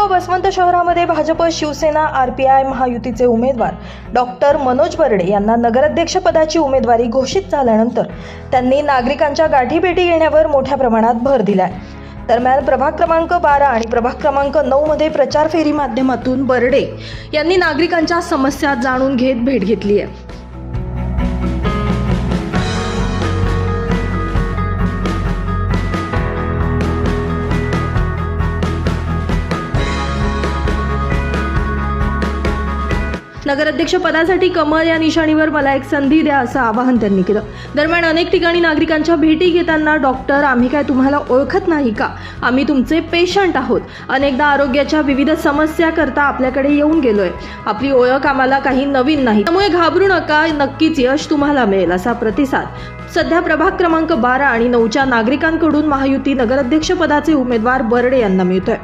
पिंपळगाव बसवंत शहरामध्ये भाजप शिवसेना आरपीआय महायुतीचे उमेदवार डॉक्टर मनोज बर्डे यांना नगराध्यक्षपदाची उमेदवारी घोषित झाल्यानंतर त्यांनी नागरिकांच्या गाठीभेटी घेण्यावर मोठ्या प्रमाणात भर दिलाय. दरम्यान प्रभाग क्रमांक बारा आणि प्रभाग क्रमांक नऊ मध्ये प्रचार फेरी माध्यमातून बर्डे यांनी नागरिकांच्या समस्या जाणून घेत भेट घेतली आहे. नगराध्यक्षपदासाठी कमल या निशाणीवर मला एक संधी द्या असं आवाहन त्यांनी केलं. दरम्यान अनेक ठिकाणी नागरिकांच्या भेटी घेताना डॉक्टर आम्ही काय तुम्हाला ओळखत नाही का? आम्ही तुमचे पेशंट आहोत. अनेकदा आरोग्याच्या विविध समस्या करता आपल्याकडे येऊन गेलोय. आपली ओळख आम्हाला काही नवीन नाही. त्यामुळे घाबरू नका नक्कीच यश तुम्हाला मिळेल असा प्रतिसाद. सध्या प्रभाग क्रमांक बारा आणि नऊच्या नागरिकांकडून महायुती नगराध्यक्षपदाचे उमेदवार बर्डे यांना मिळतोय.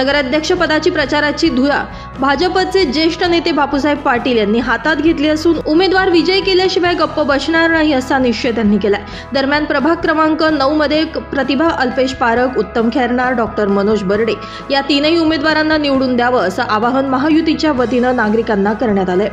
नगराध्यक्षपदाची प्रचाराची धुरा भाजपचे ज्येष्ठ नेते बापूसाहेब पाटील यांनी हातात घेतली असून उमेदवार विजय केल्याशिवाय गप्प बसणार नाही असा निश्चय त्यांनी केलाय. दरम्यान प्रभाग क्रमांक नऊ मध्ये प्रतिभा अल्पेश पारख उत्तम खैरनार डॉक्टर मनोज बर्डे या तीनही उमेदवारांना निवडून द्यावं असं आवाहन महायुतीच्या वतीनं नागरिकांना करण्यात आलंय.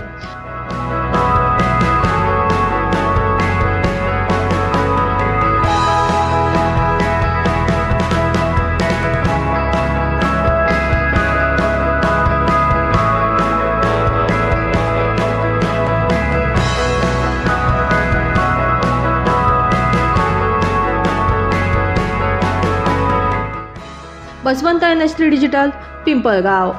Baswant N S digital Pimpalgaon.